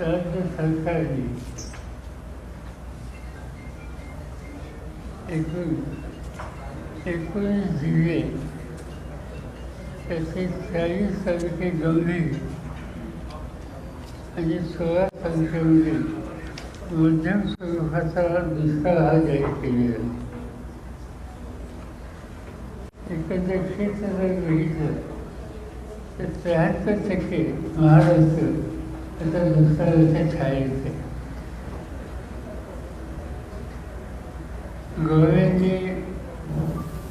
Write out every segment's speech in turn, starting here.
राज्य सरकारने एकूण एकोणीस जिल्हे त्याचे चाळीस तालुके गंभीर आणि सोळा तालुक्यामध्ये म्हणजे मध्यम स्वरूपाचा दुष्काळ हा जाहीर केलेला. आहे. एकंदर क्षेत्र जर बघितलं तर त्र्याहत्तर टक्के महाराष्ट्र आता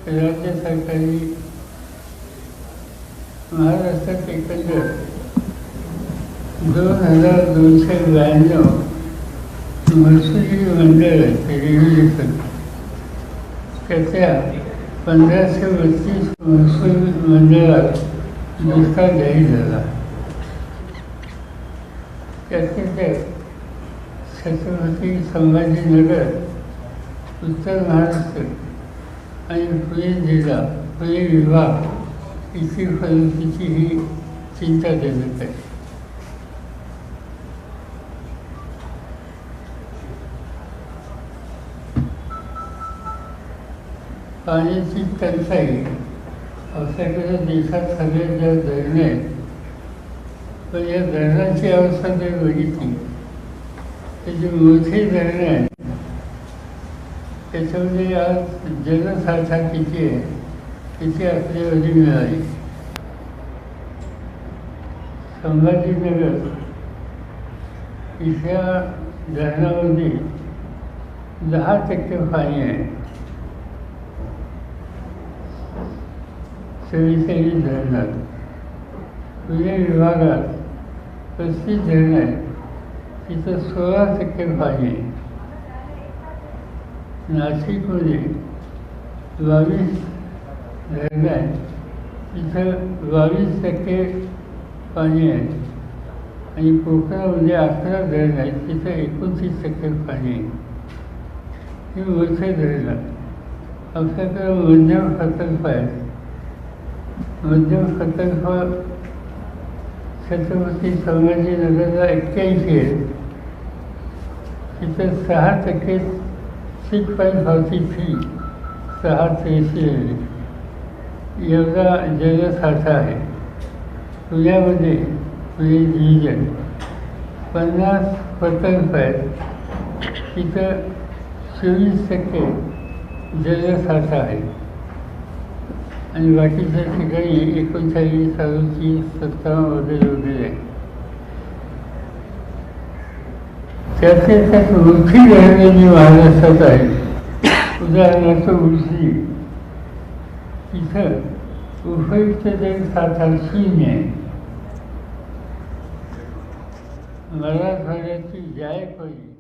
राज्य सरकारी महाराष्ट्रात एकंदर दोन हजार दोनशे ब्याण्णव महसुली मंडळ त्याच्या पंधराशे बत्तीस महसूल मंडळात दुष्काळ जाहीर झाला. त्याचे छत्रपती संभाजीनगर उत्तर महाराष्ट्र आणि पुणे जिल्हा पुणे विभाग इथली परिस्थिती ही चिंताजनक आहे. पाण्याची टंचाई आपल्याकडे देशात सगळ्यात जास्त धरणे आहेत पण या धरणाची अवस्था जर बघितली तर जे मोठी धरणं आहे. त्याच्यामध्ये आज जनसाठा किती आहे किती आपल्यावरी मिळाली? संभाजीनगर इथल्या धरणामध्ये दहा टक्के पाणी आहे. चव्वेचाळीस धरणात पुणे विभागात पस्तीस धरणं आहे तिथं सोळा टक्के भाग। आहे नाशिकमध्ये बावीस धरण आहे तिथं बावीस टक्के पाणी आहे आणि कोकणामध्ये अकरा धरण आहे तिथं एकोणतीस टक्के पाणी आहे ही मोठे धरणं आपल्याकडे मध्यम प्रकल्प आहेत मध्यम प्रकल्प छत्रपती संभाजीनगरला एक्क्याऐंशी आहे. तिथं सहा टक्के सिक्स पॉईंट फॉर्टी फी सहा त्र्याऐंशी आहे. एवढा जलसाठा आहे. पुण्यामध्ये पुणे डिव्हिजन पन्नास प्रकल्प आहेत. तिथं चोवीस टक्के जलसाठा आहे. आणि बाकीच्या ठिकाणी एकोणचाळीस अडतीस सत्तावन्न वगैरे वगैरे. आहे त्यातल्या त्यात मोठी धरणे महाराष्ट्रात आहे. उदाहरणार्थ उर्सी तिथं उपयुक्त जल सात शून्य आहे मराठवाड्याची जायकवाडी